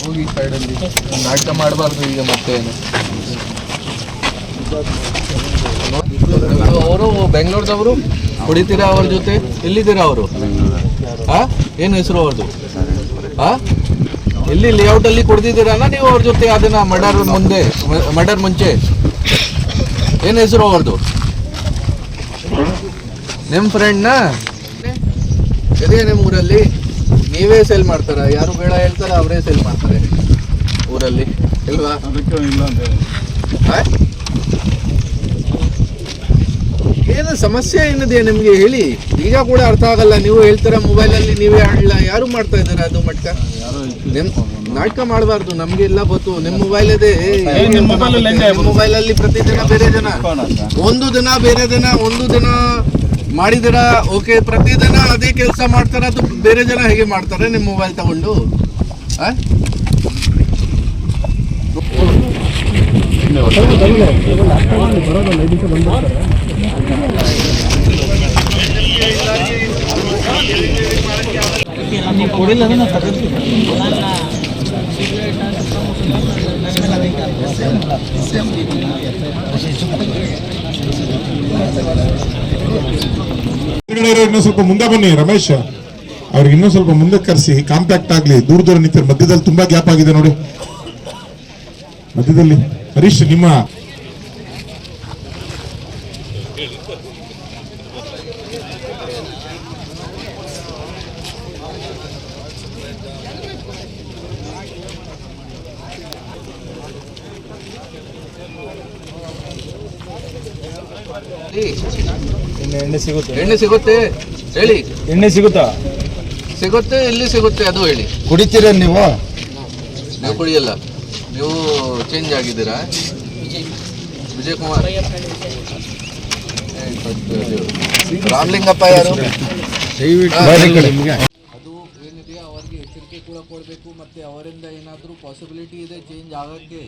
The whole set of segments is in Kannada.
ಹೋಗಿ ಸೈಡಲ್ಲಿ ನಾಟಕ ಮಾಡಬಾರ್ದು ಈಗ ಮತ್ತೆ ಅವರು ಬೆಂಗಳೂರದವರು ಕುಡಿತೀರಾ ಅವ್ರ ಜೊತೆ? ಎಲ್ಲಿದ್ದೀರಾ ಅವರು? ಹಾ ಏನು ಹೆಸರು ಅವ್ರದ್ದು ಹಾ ಎಲ್ಲಿ ಲೇಔಟ್ ಅಲ್ಲಿ ಕುಡ್ದಿದ್ದೀರಲ್ಲ ನೀವು ಅವ್ರ ಜೊತೆ? ಅದನ್ನ ಮರ್ಡರ್ ಮುಂದೆ, ಮರ್ಡರ್ ಮುಂಚೆ? ಏನು ಹೆಸರು ಅವ್ರದ್ದು ನಿಮ್ಮ ಫ್ರೆಂಡ್ನ ಇದೇ ನಿಮ್ಮ ಊರಲ್ಲಿ? ನೀವೇ ಸೇಲ್ ಮಾಡ್ತಾರ? ಯಾರು ಬೇಡ ಹೇಳ್ತಾರ ಅವರೇ ಸೇಲ್ ಮಾಡ್ತಾರೆ. ಊರಲ್ಲಿ ಇಲ್ವಾ? ಆ? ಏನು ಸಮಸ್ಯೆ ಏನಿದೆ ನಿಮಗೆ ಹೇಳಿ? ಈಗ ಕೂಡ ಅರ್ಥ ಆಗಲ್ಲ ನೀವು ಹೇಳ್ತೀರಾ ಮೊಬೈಲ್ ಅಲ್ಲಿ ನೀವೇ ಆಡಲ್ಲ ಯಾರು ಮಾಡ್ತಾ ಇದ್ದಾರೆ ಅದು ಮಟ್ಟ? ನಿಮ್ ನಾಟಕ ಮಾಡಬಾರ್ದು ನಮ್ಗೆ ಎಲ್ಲ ಗೊತ್ತು. ನಿಮ್ ಮೊಬೈಲ್ ಇದೆ ಮೊಬೈಲಲ್ಲಿ ಮೊಬೈಲ್ ಅಲ್ಲಿ ಪ್ರತಿದಿನ ಬೇರೆ ಜನ ಒಂದು ದಿನ ಬೇರೆ ದಿನ ಒಂದು ದಿನ ಮಾಡಿದಿರ ಓಕೆ ಪ್ರತಿದಿನ ಅದೇ ಕೆಲಸ ಮಾಡ್ತಾರ? ಅದು ಬೇರೆ ಜನ ಹೇಗೆ ಮಾಡ್ತಾರೆ ನಿಮ್ಮ ಮೊಬೈಲ್ ತಗೊಂಡು? ಆ? ಹಿಂದ್ಗಡೆ ಇನ್ನೂ ಸ್ವಲ್ಪ ಮುಂದೆ ಬನ್ನಿ, ರಮೇಶ್. ಅವ್ರಿಗೆ ಇನ್ನೂ ಸ್ವಲ್ಪ ಮುಂದೆ ಕರೆಸಿ. ಕಾಂಪ್ಯಾಕ್ಟ್ ಆಗಲಿ ದೂರ ದೂರ ನಿಂತಿರ ಮಧ್ಯದಲ್ಲಿ ತುಂಬಾ ಗ್ಯಾಪ್ ಆಗಿದೆ ನೋಡಿ. ಮಧ್ಯದಲ್ಲಿ. ಹರೀಶ್ ನಿಮ್ಮ ಎಣ್ಣೆ ಸಿಗುತ್ತೆ. ಎಣ್ಣೆ ಸಿಗುತ್ತೆ. ಹೇಳಿ. ಎಣ್ಣೆ ಸಿಗುತ್ತಾ? ಸಿಗುತ್ತೆ ಎಲ್ಲಿ ಸಿಗುತ್ತೆ ಅದು ಹೇಳಿ. ಕುಡಿತೀರ ನೀವು? ನೀವು ಕುಡಿಯಲ್ಲ. ನೀವು ಚೇಂಜ್ ಆಗಿದ್ದೀರಾ? ವಿಜಯ್ ಕುಮಾರ್. ರಾಮಲಿಂಗಪ್ಪ ಯಾರು? ಅದು ಏನಿದೆ ಅವರಿಗೆ ಎಚ್ಚರಿಕೆ ಕೂಡ ಕೊಡಬೇಕು ಮತ್ತೆ ಅವರಿಂದ ಏನಾದರೂ ಪಾಸಿಬಿಲಿಟಿ ಇದೆ ಚೇಂಜ್ ಆಗಕ್ಕೆ.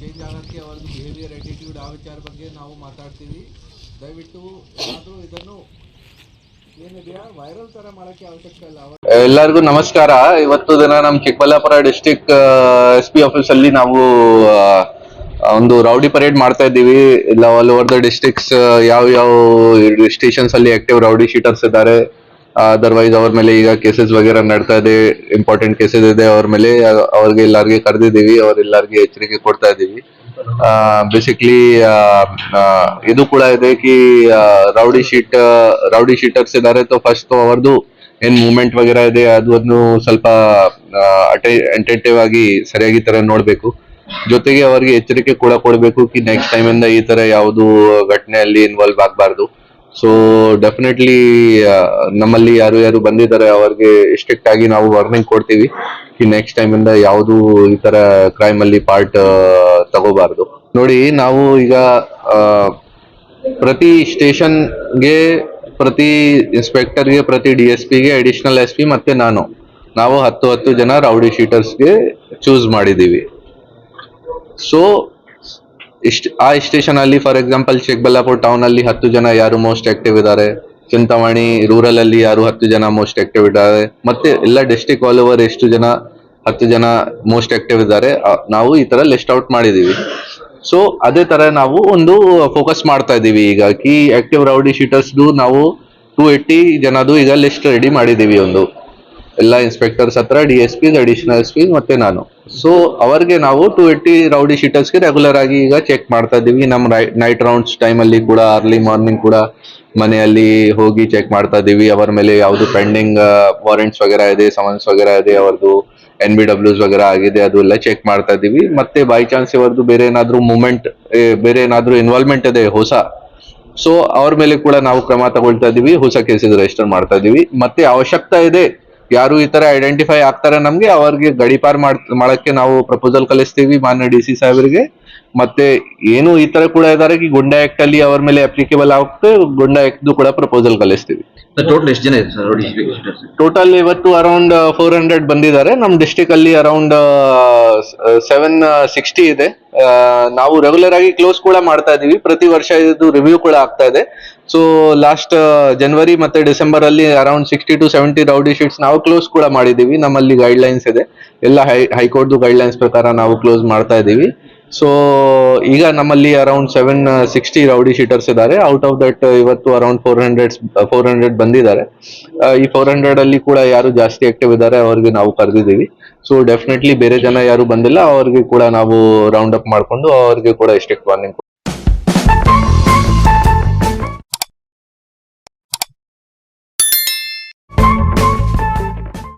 ಚೇಂಜ್ ಆಗಕ್ಕೆ ಅವ್ರದ್ದು ಬಿಹೇವಿಯರ್ ಆಟಿಟ್ಯೂಡ್ ಆ ವಿಚಾರ ಬಗ್ಗೆ ನಾವು ಮಾತಾಡ್ತೀವಿ. ದಯವಿಟ್ಟು ಏನಾದರೂ ಇದನ್ನು ಏನಿದೆಯಾ? ವೈರಲ್ ಥರ ಮಾಡೋಕ್ಕೆ ಅವಶ್ಯಕ ಇಲ್ಲ. ಎಲ್ಲರಿಗೂ ನಮಸ್ಕಾರ. ಇವತ್ತು ದಿನ ನಮ್ Chikkaballapur district S P office ಅಲ್ಲಿ ನಾವು ಒಂದು ರೌಡಿ ಪರೇಡ್ ಮಾಡ್ತಾ ಇದ್ದೀವಿ. ಇಲ್ಲ ಆಲ್ ಓವರ್ ದ ಡಿಸ್ಟಿಕ್ಸ್ ಯಾವ ಯಾವ ಸ್ಟೇಷನ್ಸ್ ಅಲ್ಲಿ ಆಕ್ಟಿವ್ ರೌಡಿ ಶೀಟರ್ಸ್ ಇದ್ದಾರೆ. ಅದರ್ವೈಸ್ ಅವ್ರ ಮೇಲೆ ಈಗ ಕೇಸಸ್ ವಗೇರ ನಡ್ತಾ ಇದೆ. ಇಂಪಾರ್ಟೆಂಟ್ ಕೇಸಸ್ ಇದೆ ಅವ್ರ ಮೇಲೆ. ಅವ್ರಿಗೆ ಎಲ್ಲರಿಗೆ ಕರೆದಿದ್ದೀವಿ. ಅವ್ರೆಲ್ಲರಿಗೆ ಎಚ್ಚರಿಕೆ ಕೊಡ್ತಾ ಇದ್ದೀವಿ. ಬೇಸಿಕ್ಲಿ ಇದು ಕೂಡ ಇದೆ ಕಿ ರೌಡಿ ಶೀಟ್ ರೌಡಿ ಶೀಟರ್ಸ್ ಇದ್ದಾರೆ. ಫಸ್ಟ್ ಅವ್ರದ್ದು ಏನ್ ಮೂಮೆಂಟ್ ವಗೇರ ಇದೆ, ಅದು ಅದನ್ನು ಸ್ವಲ್ಪ ಅಟೆಂಟಿವ್ ಆಗಿ ಸರಿಯಾಗಿ ತರ ನೋಡ್ಬೇಕು. ಜೊತೆಗೆ ಅವರಿಗೆ ಎಚ್ಚರಿಕೆ ಕೂಡ ಕೊಡಬೇಕು ಕಿ ನೆಕ್ಸ್ಟ್ ಟೈಮ್ ಇಂದ ಈ ತರ ಯಾವುದು ಘಟನೆಯಲ್ಲಿ ಇನ್ವಾಲ್ವ್ ಆಗಬಾರ್ದು. ಸೊ ಡೆಫಿನೆಟ್ಲಿ ನಮ್ಮಲ್ಲಿ ಯಾರು ಯಾರು ಬಂದಿದ್ದಾರೆ, ಅವ್ರಿಗೆ ಸ್ಟ್ರಿಕ್ಟ್ ಆಗಿ ನಾವು ವಾರ್ನಿಂಗ್ ಕೊಡ್ತೀವಿ ಕಿ ನೆಕ್ಸ್ಟ್ ಟೈಮ್ ಇಂದ ಯಾವುದು ಈ ತರ ಕ್ರೈಮ್ ಅಲ್ಲಿ ಪಾರ್ಟ್ ತಗೋಬಾರ್ದು. ನೋಡಿ, ನಾವು ಈಗ ಪ್ರತಿ ಸ್ಟೇಷನ್ಗೆ ಪ್ರತಿ ಇನ್ಸ್ಪೆಕ್ಟರ್ಗೆ ಪ್ರತಿ ಡಿ ಎಸ್ ಪಿಗೆ ಅಡಿಷನಲ್ ಎಸ್ ಪಿ ಮತ್ತೆ ನಾನು. ನಾವು ಹತ್ತು ಹತ್ತು ಜನ ರೌಡಿ ಶೀಟರ್ಸ್ಗೆ ಚೂಸ್ ಮಾಡಿದ್ದೀವಿ. ಸೊ ಇಷ್ಟ, ಆ ಸ್ಟೇಷನ್ ಅಲ್ಲಿ ಫಾರ್ ಎಕ್ಸಾಂಪಲ್ ಚಿಕ್ಕಬಳ್ಳಾಪುರ ಟೌನ್ ಅಲ್ಲಿ ಹತ್ತು ಜನ ಯಾರು ಮೋಸ್ಟ್ ಆಕ್ಟಿವ್ ಇದ್ದಾರೆ? ಚಿಂತಾಮಣಿ ರೂರಲ್ ಅಲ್ಲಿ ಯಾರು ಹತ್ತು ಜನ ಮೋಸ್ಟ್ ಆಕ್ಟಿವ್ ಇದ್ದಾರೆ? ಮತ್ತೆ ಎಲ್ಲ ಡಿಸ್ಟಿಕ್ ಆಲ್ ಓವರ್ ಎಷ್ಟು ಜನ, ಹತ್ತು ಜನ ಮೋಸ್ಟ್ ಆಕ್ಟಿವ್ ಇದ್ದಾರೆ? ನಾವು ಈ ತರ ಲಿಸ್ಟ್ ಔಟ್ ಮಾಡಿದೀವಿ ಸೊ ಅದೇ ತರ ನಾವು ಒಂದು ಫೋಕಸ್ ಮಾಡ್ತಾ ಇದೀವಿ ಈಗ ಕಿ ಆಕ್ಟಿವ್ ರೌಡಿ ಶೀಟರ್ಸ್ದು ನಾವು ಟೂ ಏಯ್ಟಿ ಜನದು ಈಗ ಲಿಸ್ಟ್ ರೆಡಿ ಮಾಡಿದೀವಿ ಒಂದು. ಎಲ್ಲ ಇನ್ಸ್ಪೆಕ್ಟರ್ಸ್ ಹತ್ರ D S P additional S P ಮತ್ತೆ ನಾನು. ಸೊ ಅವರಿಗೆ ನಾವು ಟು ಏಯ್ಟಿ ರೌಡಿ ಶೀಟರ್ಸ್ಗೆ ರೆಗ್ಯುಲರ್ ಆಗಿ ಈಗ ಚೆಕ್ ಮಾಡ್ತಾ ಇದ್ದೀವಿ. ನಮ್ಮ ನೈಟ್ ರೌಂಡ್ಸ್ ಟೈಮಲ್ಲಿ ಕೂಡ ಅರ್ಲಿ ಮಾರ್ನಿಂಗ್ ಕೂಡ ಮನೆಯಲ್ಲಿ ಹೋಗಿ ಚೆಕ್ ಮಾಡ್ತಾ ಇದ್ದೀವಿ. ಅವರ ಮೇಲೆ ಯಾವುದು ಪೆಂಡಿಂಗ್ ವಾರೆಂಟ್ಸ್ ವಗೇರಾ ಇದೆ ಸಮನ್ಸ್ ವಗೇರಾ ಇದೆ ಅವ್ರದ್ದು ಎನ್ ಬಿ ಡಬ್ಲ್ಯೂಸ್ ವಗೈರಾ ಆಗಿದೆ ಅದು ಎಲ್ಲ ಚೆಕ್ ಮಾಡ್ತಾ ಇದೀವಿ ಮತ್ತೆ ಬೈ ಚಾನ್ಸ್ ಇವರದ್ದು ಬೇರೆ ಏನಾದ್ರೂ ಮೂಮೆಂಟ್ ಬೇರೆ ಏನಾದ್ರೂ ಇನ್ವಾಲ್ವ್ಮೆಂಟ್ ಇದೆ ಹೊಸ ಸೊ ಅವ್ರ ಮೇಲೆ ಕೂಡ ನಾವು ಕ್ರಮ ತಗೊಳ್ತಾ ಇದೀವಿ ಹೊಸ ಕೇಸಸ್ ರಿಜಿಸ್ಟರ್ ಮಾಡ್ತಾ ಇದೀವಿ ಮತ್ತೆ ಅವಶ್ಯಕತೆ ಇದೆ ಯಾರು ಈ ತರ ಐಡೆಂಟಿಫೈ ಆಗ್ತಾರೆ ನಮ್ಗೆ ಅವ್ರಿಗೆ ಗಡಿಪಾರ್ ಮಾಡ್ ಮಾಡಕ್ಕೆ ನಾವು ಪ್ರಪೋಸಲ್ ಕಳಿಸ್ತೀವಿ ಮಾನ್ಯ ಡಿ ಸಿ ಸಾಹೇಬರಿಗೆ. ಮತ್ತೆ ಏನು ಈ ತರ ಕೂಡ ಇದಾರೆ ಗುಂಡಾ ಆಕ್ಟ್ ಅಲ್ಲಿ ಅವ್ರ ಮೇಲೆ ಅಪ್ಲಿಕೇಬಲ್ ಆಗುತ್ತೆ ಗುಂಡಾ ಆಕ್ಟ್ ಕೂಡ ಪ್ರಪೋಸಲ್ ಕಳಿಸ್ತೀವಿ. ಟೋಟಲ್ ಎಷ್ಟು ಜನ ಟೋಟಲ್ ಇವತ್ತು ಅರೌಂಡ್ ಫೋರ್ ಹಂಡ್ರೆಡ್ ಬಂದಿದ್ದಾರೆ. ನಮ್ ಡಿಸ್ಟಿಕ್ ಅಲ್ಲಿ ಅರೌಂಡ್ ಸೆವೆನ್ ಸಿಕ್ಸ್ಟಿ ಇದೆ. ಆ, ನಾವು ರೆಗ್ಯುಲರ್ ಆಗಿ ಕ್ಲೋಸ್ ಕೂಡ ಮಾಡ್ತಾ ಇದೀವಿ. ಪ್ರತಿ ವರ್ಷ ಇದು ರಿವ್ಯೂ ಕೂಡ ಆಗ್ತಾ ಇದೆ. ಸೊ ಲಾಸ್ಟ್ ಜನವರಿ ಮತ್ತೆ ಡಿಸೆಂಬರ್ ಅಲ್ಲಿ around sixty to seventy rowdy sheets ನಾವು ಕ್ಲೋಸ್ ಕೂಡ ಮಾಡಿದೀವಿ ನಮ್ಮಲ್ಲಿ ಗೈಡ್ ಲೈನ್ಸ್ ಇದೆ. ಎಲ್ಲ ಹೈ ಹೈಕೋರ್ಟ್ ಗೈಡ್ ಲೈನ್ಸ್ ಪ್ರಕಾರ ನಾವು ಕ್ಲೋಸ್ ಮಾಡ್ತಾ ಇದೀವಿ ಸೊ ಈಗ ನಮ್ಮಲ್ಲಿ around seven sixty rowdy sheeters ಇದ್ದಾರೆ. ಔಟ್ ಆಫ್ ದಟ್ ಇವತ್ತು around four hundred four hundred ಬಂದಿದ್ದಾರೆ. ಈ ಫೋರ್ ಹಂಡ್ರೆಡ್ ಅಲ್ಲಿ ಕೂಡ ಯಾರು ಜಾಸ್ತಿ ಆಕ್ಟಿವ್ ಇದ್ದಾರೆ ಅವ್ರಿಗೆ ನಾವು ಕರೆದಿದ್ದೀವಿ. ಸೊ ಡೆಫಿನೆಟ್ಲಿ ಬೇರೆ ಜನ ಯಾರು ಬಂದಿಲ್ಲ, ಅವ್ರಿಗೆ ಕೂಡ ನಾವು ರೌಂಡ್ ಅಪ್ ಮಾಡ್ಕೊಂಡು ಅವ್ರಿಗೆ ಕೂಡ ಎಷ್ಟೆಕ್ಟ್ ವಾರ್ನಿಂಗ್